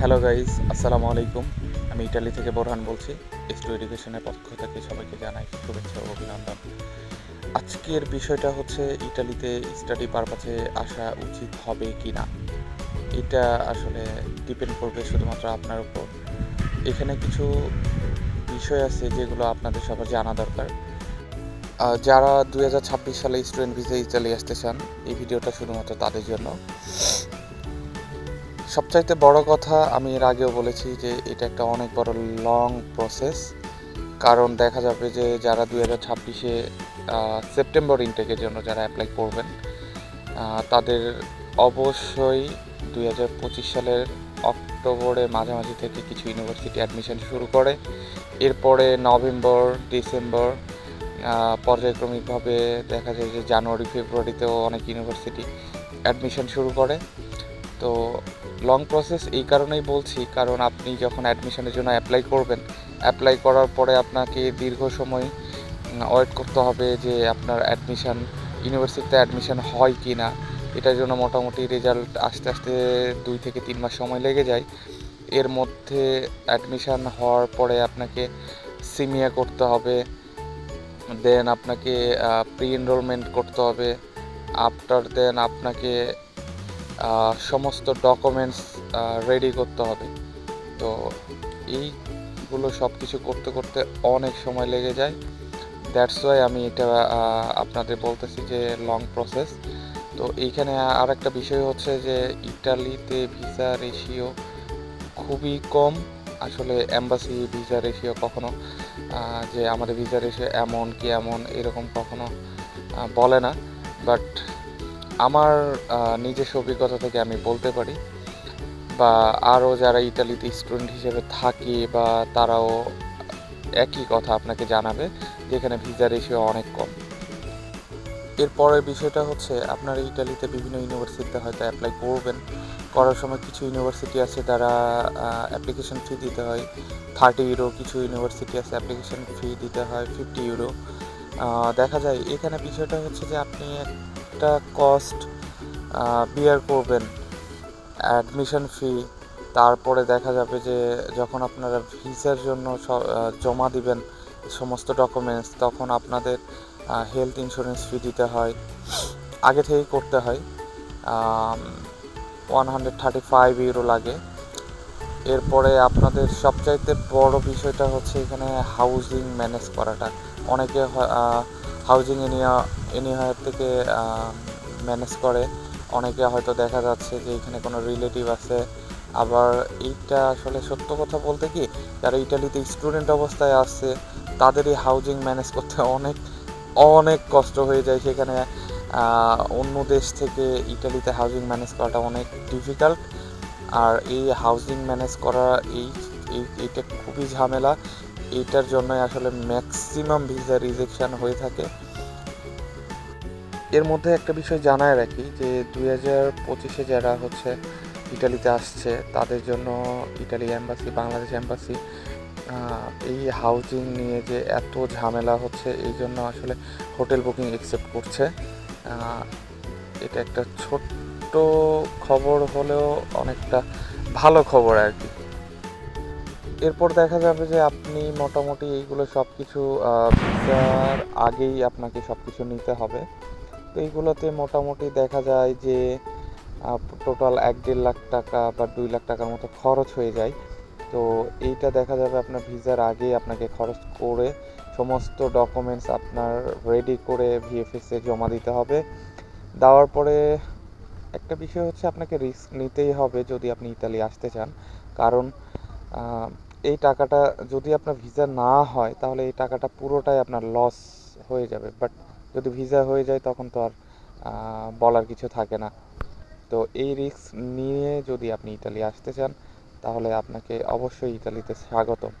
Hello guys আসসালামু আলাইকুম আমি ইটালি থেকে বোরহান বলছি। এক্সটু এডুকেশনের পক্ষ থেকে সবাইকে জানাই শুভেচ্ছা ও অভিনন্দন। আজকের বিষয়টা হচ্ছে, ইটালিতে স্টাডি পারপাসে আসা উচিত হবে কি না এটা আসলে ডিপেন্ড করবে শুধুমাত্র আপনার উপর। এখানে কিছু বিষয় আছে যেগুলো আপনাদের সবার জানা দরকার। যারা দু হাজার ছাব্বিশ সালে স্টুডেন্ট ভিসা ইটালি আসতে চান, এই ভিডিওটা শুধুমাত্র তাদের জন্য। সবচাইতে বড় কথা আমি এর আগেও বলেছি যে এটা একটা অনেক বড় লং প্রসেস কারণ দেখা যাবে যে যারা দুই হাজার ছাব্বিশে সেপ্টেম্বর ইনটেকের জন্য যারা অ্যাপ্লাই করবেন তাদের অবশ্যই দুই হাজার পঁচিশ সালের অক্টোবরে মাঝামাঝি থেকে কিছু ইউনিভার্সিটি অ্যাডমিশন শুরু করে। এরপরে নভেম্বর, ডিসেম্বর পর্যায়ক্রমিকভাবে দেখা যায় যে জানুয়ারি, ফেব্রুয়ারিতেও অনেক ইউনিভার্সিটি অ্যাডমিশন শুরু করে। তো লং প্রসেস এই কারণেই বলছি, কারণ আপনি যখন অ্যাডমিশনের জন্য অ্যাপ্লাই করবেন অ্যাপ্লাই করার পরে আপনাকে দীর্ঘ সময় ওয়েট করতে হবে যে আপনার অ্যাডমিশান ইউনিভার্সিটিতে অ্যাডমিশান হয় কি না এটার জন্য মোটামুটি রেজাল্ট আস্তে আস্তে দুই থেকে তিন মাস সময় লেগে যায়। এর মধ্যে অ্যাডমিশান হওয়ার পরে আপনাকে সিমিয়া করতে হবে দেন আপনাকে প্রি এনরোলমেন্ট করতে হবে। আফটার দেন আপনাকে সমস্ত ডকুমেন্টস রেডি করতে হবে। তো এইগুলো সব কিছু করতে করতে অনেক সময় লেগে যায়। দ্যাটস ওয়াই আমি এটা আপনাদের বলতেছি যে লং প্রসেস তো এইখানে আর একটা বিষয় হচ্ছে যে ইটালিতে ভিসা রেশিও খুবই কম। আসলে অ্যাম্বাসি ভিসা রেশিও কখনো যে আমাদের ভিসা রেশিও এমন কি এমন এরকম কখনো বলে না। বাট আমার নিজস্ব অভিজ্ঞতা থেকে আমি বলতে পারি। বা আরও যারা ইতালিতে স্টুডেন্ট হিসেবে থাকে বা তারাও একই কথা আপনাকে জানাবে, যেখানে ভিসা রেশিও অনেক কম। এরপরের বিষয়টা হচ্ছে, আপনারা ইটালিতে বিভিন্ন ইউনিভার্সিটিতে হয়তো অ্যাপ্লাই করবেন। করার সময় কিছু ইউনিভার্সিটি আছে তারা অ্যাপ্লিকেশন ফি দিতে হয়। থার্টি ইউরো কিছু ইউনিভার্সিটি আছে অ্যাপ্লিকেশন ফি দিতে হয় ফিফটি ইউরো দেখা যায়, এখানে বিষয়টা হচ্ছে যে আপনি একটা কস্ট বিয়ার করবেন অ্যাডমিশন ফি তারপরে দেখা যাবে যে যখন আপনারা ভিসার জন্য জমা দিবেন সমস্ত ডকুমেন্টস তখন আপনাদের হেলথ ইন্স্যুরেন্স ফি দিতে হয়। আগে থেকেই করতে হয়। One hundred thirty five euro লাগে। এরপরে আপনাদের সবচাইতে বড় বিষয়টা হচ্ছে এখানে হাউজিং ম্যানেজ করাটা। অনেকে হাউজিং এনিয়া এনিহার থেকে ম্যানেজ করে। অনেকে হয়তো দেখা যাচ্ছে যে এখানে কোনো রিলেটিভ আছে। আবার এইটা আসলে সত্য কথা বলতে কি, যারা ইটালিতে স্টুডেন্ট অবস্থায় আসছে তাদের এই হাউজিং ম্যানেজ করতে অনেক অনেক কষ্ট হয়ে যায়। সেখানে অন্য দেশ থেকে ইটালিতে হাউজিং ম্যানেজ করাটা অনেক ডিফিকাল্ট। আর এই হাউজিং ম্যানেজ করা এই- এইটা খুবই ঝামেলা। এইটার জন্যই আসলে ম্যাক্সিমাম ভিসা রিজেকশন হয়ে থাকে। এর মধ্যে একটা বিষয় জানায় রাখি যে, দুই হাজার পঁচিশে যারা হচ্ছে ইটালিতে আসছে, তাদের জন্য ইটালি অ্যাম্বাসি বাংলাদেশ অ্যাম্বাসি এই হাউজিং নিয়ে যে এত ঝামেলা হচ্ছে, এই জন্য আসলে হোটেল বুকিং একসেপ্ট করছে। এটা একটা ছোট্ট খবর হলেও অনেকটা ভালো খবর আর কি। এরপর দেখা যাবে যে আপনি মোটামুটি এইগুলো সব কিছু ভিসার আগেই আপনাকে সব কিছু নিতে হবে। তো এইগুলোতে মোটামুটি দেখা যায় যে টোটাল এক দেড় লাখ টাকা বা দুই লাখ টাকার মতো খরচ হয়ে যায়। তো এইটা দেখা যাবে আপনার ভিসার আগেই আপনাকে খরচ করে সমস্ত ডকুমেন্টস আপনার রেডি করে ভিএফএসে জমা দিতে হবে। দেওয়ার পরে একটা বিষয় হচ্ছে আপনাকে রিস্ক নিতেই হবে যদি আপনি ইতালি আসতে চান। কারণ এই টাকাটা যদি আপনার ভিসা না হয়, তাহলে এই টাকাটা পুরোটাই আপনার লস হয়ে যাবে। বাট যদি ভিসা হয়ে যায়, তখন তো আর বলার কিছু থাকে না। তো এই রিস্ক নিয়ে যদি আপনি ইতালি আসতে চান, তাহলে আপনাকে অবশ্যই ইতালিতে স্বাগতম।